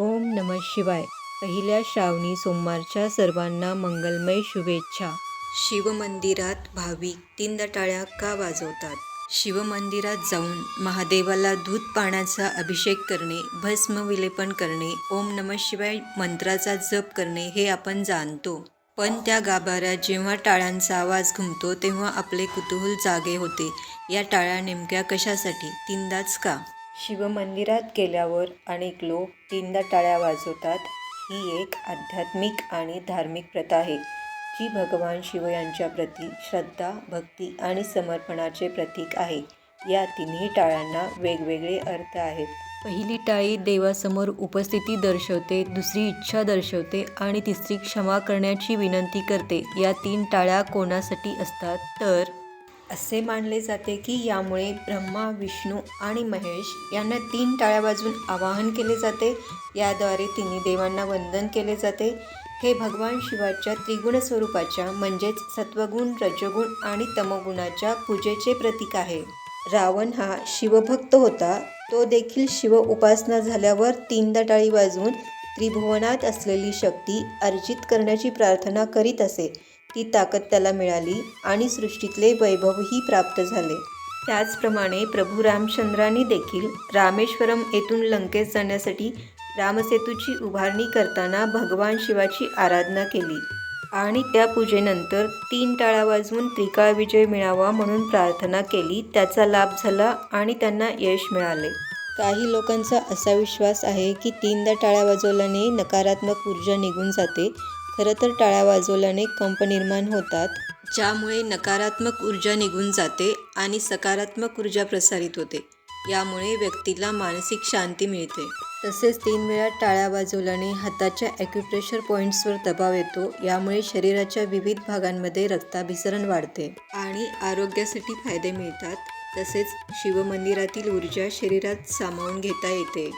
ओम नम शिवाय. पहिल्या श्रावणी सोमवारच्या सर्वांना मंगलमय शुभेच्छा. शिवमंदिरात भाविक तीन टाळ्या का वाजवतात? शिवमंदिरात जाऊन महादेवाला दूध पाण्याचा अभिषेक करणे भस्म विलेपन करणे ओम नम शिवाय मंत्राचा जप करणे हे आपण जाणतो. पण त्या गाभाऱ्यात जेव्हा टाळ्यांचा आवाज घुमतो तेव्हा आपले कुतूहल जागे होते. या टाळ्या नेमक्या कशासाठी? तीनदाच का? शिवमंदिरात गेल्यावर अनेक लोक तीनदा टाळ्या वाजवतात. ही एक आध्यात्मिक आणि धार्मिक प्रथा आहे जी भगवान शिव यांच्याप्रती श्रद्धा भक्ती आणि समर्पणाचे प्रतीक आहे. या तिन्ही टाळ्यांना वेगवेगळे अर्थ आहेत. पहिली टाळी देवासमोर उपस्थिती दर्शवते दुसरी इच्छा दर्शवते आणि तिसरी क्षमा करण्याची विनंती करते. या तीन टाळ्या कोणासाठी असतात? तर असे मानले जाते की यामुळे ब्रह्मा विष्णू आणि महेश यांना तीन टाळ्या वाजून आवाहन केले जाते. याद्वारे तिन्ही देवांना वंदन केले जाते. हे भगवान शिवाच्या त्रिगुण स्वरूपाच्या म्हणजेच सत्वगुण रजगुण आणि तमगुणाच्या पूजेचे प्रतीक आहे. रावण हा शिवभक्त होता. तो देखील शिव उपासना झाल्यावर तीनदा टाळी वाजवून त्रिभुवनात असलेली शक्ती अर्जित करण्याची प्रार्थना करीत असे. ती ताकद त्याला मिळाली आणि सृष्टीतले वैभवही प्राप्त झाले. त्याचप्रमाणे प्रभू रामचंद्रांनी देखील रामेश्वरम येथून लंकेत जाण्यासाठी रामसेतूची उभारणी करताना भगवान शिवाची आराधना केली आणि त्या पूजेनंतर तीन टाळा वाजवून त्रिकाळ विजय मिळावा म्हणून प्रार्थना केली त्याचा लाभ झाला आणि त्यांना यश मिळाले. काही लोकांचा असा विश्वास आहे की तीनदा टाळ्या वाजवल्याने नकारात्मक ऊर्जा निघून जाते खरं तर टाळ्या वाजवल्याने कंप निर्माण होतात. ज्यामुळे नकारात्मक ऊर्जा निघून जाते आणि सकारात्मक ऊर्जा प्रसारित होते. यामुळे व्यक्तीला मानसिक शांती मिळते. तसेच तीन वेळा टाळ्या वाजवल्याने हाताच्या ॲक्युप्रेशर पॉईंट्सवर दबाव येतो. यामुळे शरीराच्या विविध भागांमध्ये रक्ताभिसरण वाढते. आणि आरोग्यासाठी फायदे मिळतात. तसेच शिवमंदिरातील ऊर्जा शरीरात सामावून घेता येते.